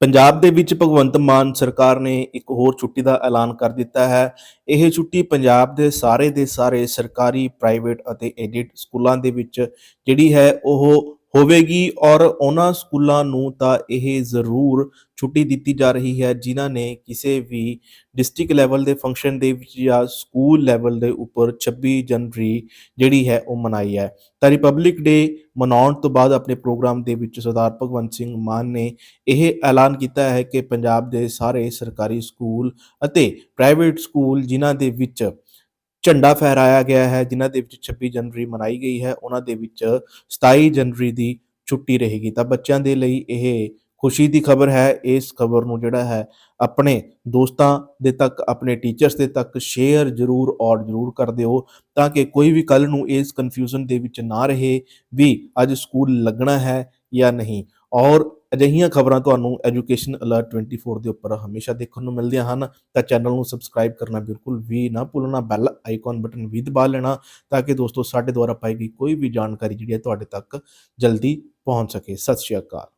ਪੰਜਾਬ ਦੇ ਵਿੱਚ ਭਗਵੰਤ ਮਾਨ ਸਰਕਾਰ ਨੇ ਇੱਕ ਹੋਰ ਛੁੱਟੀ ਦਾ ਐਲਾਨ ਕਰ ਦਿੱਤਾ ਹੈ। ਇਹ ਛੁੱਟੀ ਪੰਜਾਬ ਦੇ ਸਾਰੇ ਦੇ ਸਾਰੇ ਸਰਕਾਰੀ ਪ੍ਰਾਈਵੇਟ ਅਤੇ ਏਡਿਡ ਸਕੂਲਾਂ ਦੇ ਵਿੱਚ ਜਿਹੜੀ ਹੈ, ਉਹ ਹੋਵੇਗੀ ਔਰ ਉਹਨਾਂ ਸਕੂਲਾਂ ਨੂੰ ਤਾਂ ਇਹ ਜ਼ਰੂਰ ਛੁੱਟੀ ਦਿੱਤੀ ਜਾ ਰਹੀ ਹੈ, ਜਿਨ੍ਹਾਂ ਨੇ ਕਿਸੇ ਵੀ ਡਿਸਟ੍ਰਿਕਟ ਲੈਵਲ ਦੇ ਫੰਕਸ਼ਨ ਦੇ ਵਿੱਚ ਜਾਂ ਸਕੂਲ ਲੈਵਲ ਦੇ ਉੱਪਰ 26 ਜਨਵਰੀ ਜਿਹੜੀ ਹੈ ਉਹ ਮਨਾਈ ਹੈ। ਤਾਂ ਰਿਪਬਲਿਕ ਡੇ ਮਨਾਉਣ ਤੋਂ ਬਾਅਦ ਆਪਣੇ ਪ੍ਰੋਗਰਾਮ ਦੇ ਵਿੱਚ ਸਰਦਾਰ ਭਗਵੰਤ ਸਿੰਘ ਮਾਨ ਨੇ ਇਹ ਐਲਾਨ ਕੀਤਾ ਹੈ ਕਿ ਪੰਜਾਬ ਦੇ ਸਾਰੇ ਸਰਕਾਰੀ ਸਕੂਲ ਅਤੇ ਪ੍ਰਾਈਵੇਟ ਸਕੂਲ ਜਿਨ੍ਹਾਂ ਦੇ ਵਿੱਚ ਝੰਡਾ ਫਹਿਰਾਇਆ ਗਿਆ ਹੈ, ਜਿਨ੍ਹਾਂ ਦੇ ਵਿੱਚ 26 ਜਨਵਰੀ ਮਨਾਈ ਗਈ ਹੈ, ਉਹਨਾਂ ਦੇ ਵਿੱਚ 27 ਜਨਵਰੀ ਦੀ ਛੁੱਟੀ ਰਹੇਗੀ। ਤਾਂ ਬੱਚਿਆਂ ਦੇ ਲਈ ਇਹ ਖੁਸ਼ੀ ਦੀ ਖਬਰ ਹੈ। ਇਸ ਖਬਰ ਨੂੰ ਜਿਹੜਾ ਹੈ, ਆਪਣੇ ਦੋਸਤਾਂ ਦੇ ਤੱਕ, ਆਪਣੇ ਟੀਚਰਸ ਦੇ ਤੱਕ ਸ਼ੇਅਰ ਜ਼ਰੂਰ ਔਰ ਜ਼ਰੂਰ ਕਰ ਦਿਓ, ਤਾਂ ਕਿ ਕੋਈ ਵੀ ਕੱਲ ਨੂੰ ਇਸ ਕਨਫਿਊਜ਼ਨ ਦੇ ਵਿੱਚ ਨਾ ਰਹੇ ਵੀ ਅੱਜ ਸਕੂਲ ਲੱਗਣਾ ਹੈ ਜਾਂ ਨਹੀਂ। ਔਰ ਅਜਿਹੀਆਂ ਖਬਰਾਂ ਤੁਹਾਨੂੰ ਐਜੂਕੇਸ਼ਨ ਅਲਰਟ 24 ਦੇ ਉੱਪਰ ਹਮੇਸ਼ਾ ਦੇਖਣ ਨੂੰ ਮਿਲਦੀਆਂ ਹਨ। ਤਾਂ ਚੈਨਲ ਨੂੰ ਸਬਸਕ੍ਰਾਈਬ ਕਰਨਾ ਬਿਲਕੁਲ ਵੀ ਨਾ ਭੁੱਲਣਾ ਬੈਲ ਆਈਕਨ ਬਟਨ ਵੀ ਦਬਾ ਲੈਣਾ ਤਾਂ ਕਿ ਦੋਸਤੋ ਸਾਡੇ ਦੁਆਰਾ ਪਾਈ ਗਈ ਕੋਈ ਵੀ ਜਾਣਕਾਰੀ ਜਿਹੜੀ ਹੈ ਤੁਹਾਡੇ ਤੱਕ ਜਲਦੀ ਪਹੁੰਚ ਸਕੇ। ਸਤਿ ਸ਼੍ਰੀ ਅਕਾਲ।